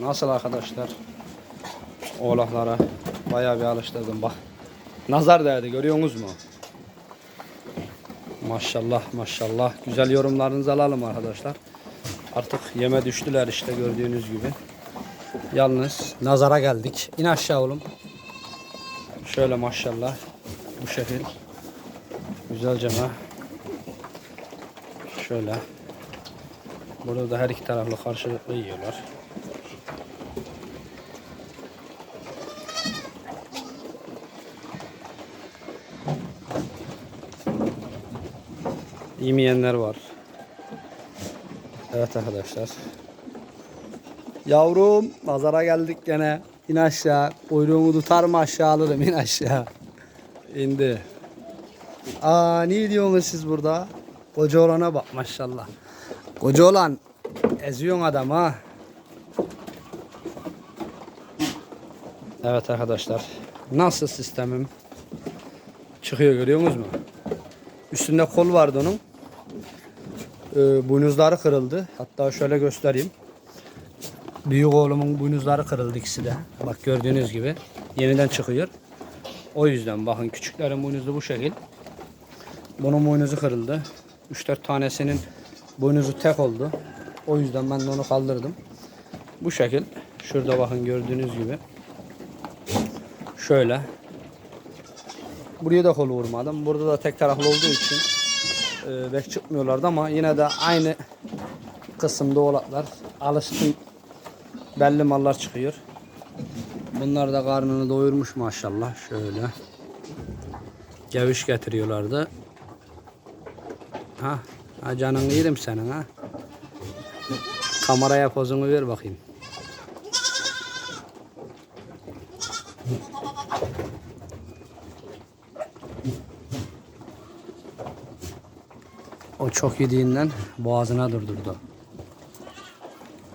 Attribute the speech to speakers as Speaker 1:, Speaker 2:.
Speaker 1: Nasıl arkadaşlar? Oğlaklara bayağı bir alıştırdım bak. Nazar değdi görüyorsunuz mu? Maşallah maşallah. Güzel yorumlarınızı alalım arkadaşlar. Artık yeme düştüler işte gördüğünüz gibi. Yalnız nazara geldik. İn aşağı oğlum. Şöyle maşallah. Bu şekil. Güzelce mi? Şöyle. Burada da her iki taraflı karşılıklı yiyorlar. Yemeyenler var. Evet arkadaşlar. Yavrum pazara geldik gene. İn aşağı. Kuyruğumu tutar mı aşağı alırım in aşağı. İndi. Aa ne diyorsunuz siz burada? Koca olana bak maşallah. Koca olan eziyorsun adam ha. Evet arkadaşlar. Nasıl sistemim? Çıkıyor görüyorsunuz mu? Üstünde kol vardı onun. Ee, boynuzları kırıldı. Hatta şöyle göstereyim. Büyük oğlumun boynuzları kırıldı ikisi de. Bak gördüğünüz gibi. Yeniden çıkıyor. O yüzden bakın küçüklerin boynuzu bu şekil. Bunun boynuzu kırıldı. 3-4 tanesinin boynuzu tek oldu. O yüzden ben de onu kaldırdım. Bu şekil. Şurada bakın gördüğünüz gibi. Şöyle. Buraya da kol vurmadım. Burada da tek taraflı olduğu için e, bek çıkmıyorlardı ama yine de aynı kısımda oğlaklar. Alıştı belli mallar çıkıyor. Bunlar da karnını doyurmuş maşallah. Şöyle. Geviş getiriyorlardı. Ha, ha canını yerim senin ha. Kameraya pozunu ver bakayım. O çok yediğinden boğazına durdurdu.